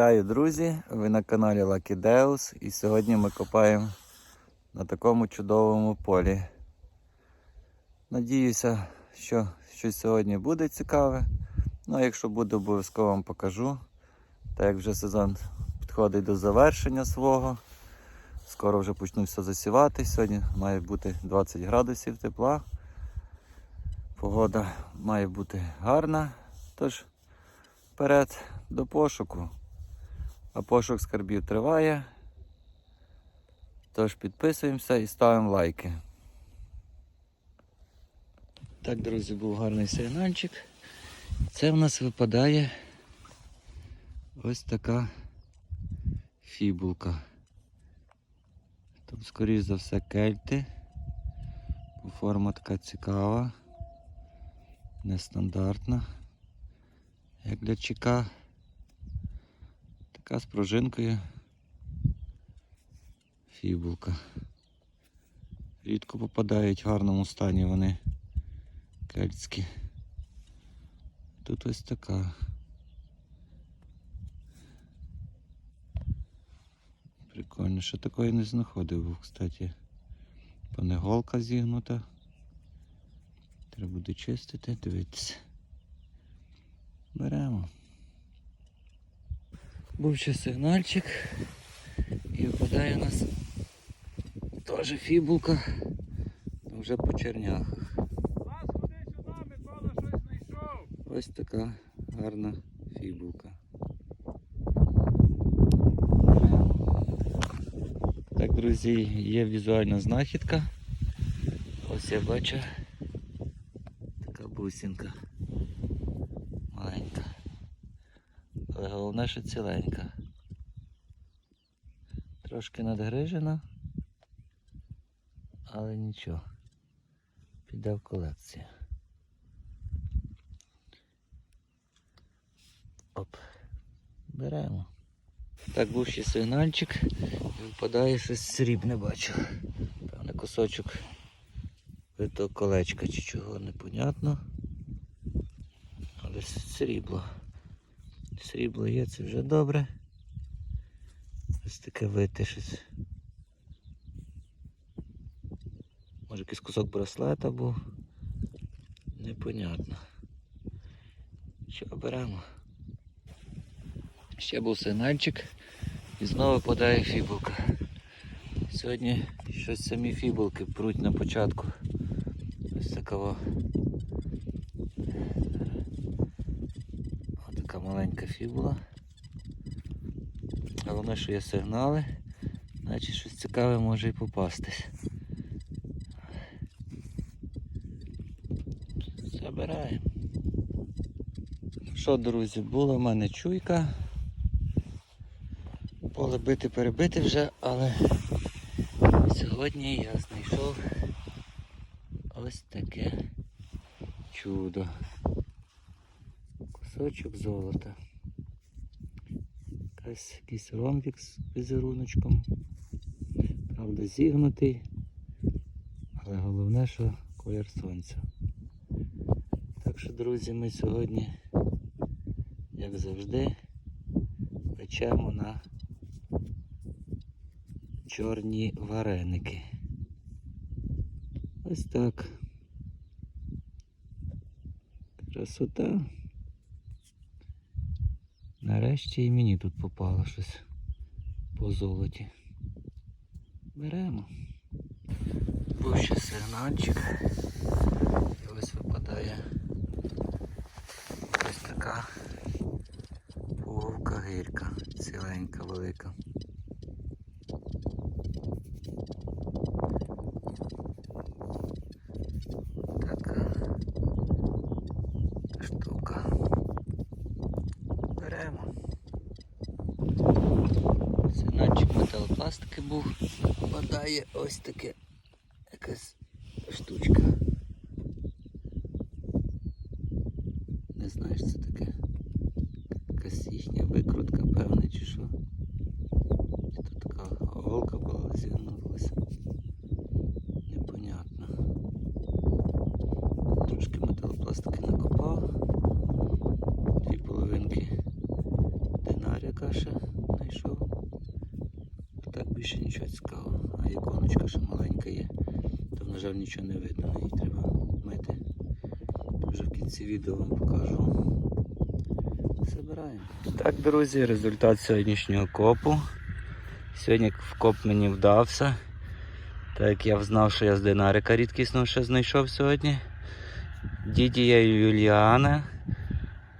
Вітаю, друзі! Ви на каналі Lucky Deus і сьогодні ми копаємо на такому чудовому полі. Надіюся, що щось сьогодні буде цікаве. Ну а якщо буде, обов'язково вам покажу. Так як вже сезон підходить до завершення свого. Скоро вже почну все засівати. Сьогодні має бути 20 градусів тепла. Погода має бути гарна. Тож вперед до пошуку. А пошук скарбів триває. Тож підписуємося і ставимо лайки. Так, друзі, був гарний сигнальчик. Це в нас випадає ось така фібулка. Тут, скоріш за все, кельти. Форма така цікава, нестандартна, як для чека. Така з пружинкою фібулка. Рідко попадають в гарному стані вони кельтські. Тут ось така. Прикольно, що такої не знаходив був, кстати. Панеголка зігнута. Треба буде чистити, дивитися. Беремо. Був ще сигнальчик і випадає у нас теж фібулка, вже по черняхах. Ось така гарна фібулка. Так, друзі, є візуальна знахідка. Ось я бачу така бусинка. Маленька. Але головне, що ціленька. Трошки надгрижена, але нічого. Піде в колекцію. Оп. Беремо. Так був ще сигнальчик і випадає щось срібне бачу. Певне кусочок витого колечка чи чого непонятно. Але срібло. Срібло є, це вже добре. Ось таке вите щось. Може якийсь кусок браслета був. Непонятно. Що беремо? Ще був сигнальчик і знову подає фібулка. Сьогодні щось самі фібулки пруть на початку. Ось такова. Ось маленька фібула. Головне, що є сигнали, значить щось цікаве може і попастись. Забираємо. Що, друзі, була в мене чуйка. Поле бити перебити вже, але сьогодні я знайшов ось таке чудо. Кусочок золота. Якась якийсь ромбік з візеруночком. Правда, зігнутий, але головне, що колір сонця. Так що, друзі, ми сьогодні, як завжди, печемо на чорні вареники. Ось так. Красота. Нарешті і мені тут попало щось по золоті. Беремо. Був ще сигнальчик. І ось випадає ось така пуговка гирка, ціленька, велика. Така штука. Беремо. Сигнальчик металопластики був. падає ось таке якась штучка. Не знаю, що це таке. Якась їхня викрутка, певне, чи що. Чи то така голка була зігнулася. Непонятно. Трошки металопластики накопав. Дві половинки динаря каша. Нічого цікавого. А іконочка ще маленька є. То, на жаль, нічого не видно, її треба мити. Вже в кінці відео вам покажу. Забираємо. Так, друзі, результат сьогоднішнього копу. Сьогодні коп мені вдався. Так як я знав, що я з динарика рідкісного ще знайшов сьогодні. Дідія Юліана.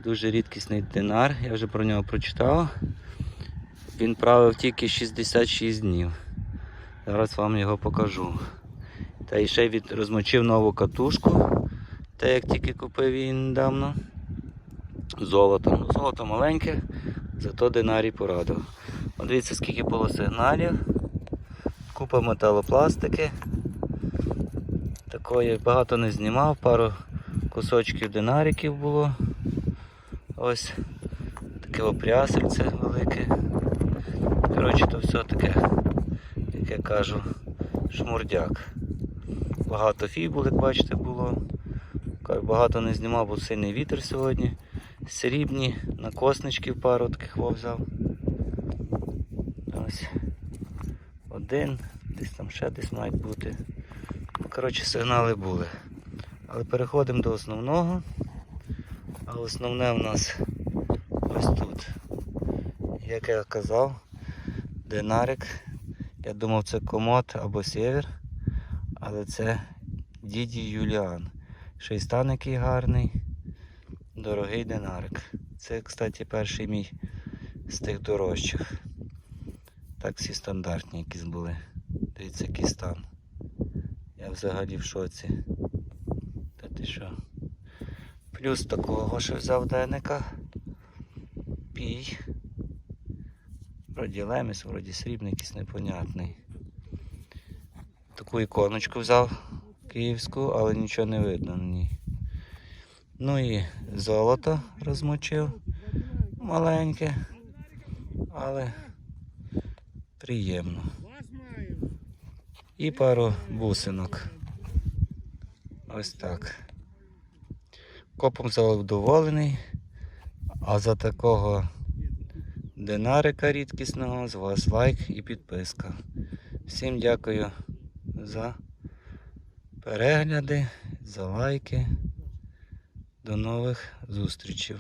Дуже рідкісний динар, я вже про нього прочитав. Він правив тільки 66 днів. Зараз вам його покажу. Та і ще від... розмочив нову катушку. Та як тільки купив її недавно. Золото. Золото маленьке, зато динарій порадив. От дивіться, скільки було сигналів. Купа металопластики. Такої багато не знімав, пару кусочків динариків було. Ось таке опрясельце велике. Коротше, то все таке, як я кажу, шмурдяк. Багато фібул, як бачите, було. Багато не знімав, бо сильний вітер сьогодні. Срібні, накосничків пару таких взяв. Ось. Один, десь там ще десь мають бути. Ну, Коротше, сигнали були. Але переходимо до основного. А основне в нас ось тут. Як я казав, динарик. Я думав це комод або сєвєр, але це діді Юліан. Ще й який гарний. Дорогий динарик. Це, кстати, перший мій з тих дорожчих. Так всі стандартні якісь були. Дивіться, який стан. Я взагалі в шоці. Та ти що? Плюс такого ще взяв денника. Пій. Вроді леміс, вроді срібний, якийсь непонятний. Таку іконочку взяв київську, але нічого не видно на ній. Ну і золото розмочив. Маленьке, але приємно. І пару бусинок. Ось так. Копом задоволений, а за такого динарика рідкісного з вас лайк і підписка. Всім дякую за перегляди, за лайки. До нових зустрічей.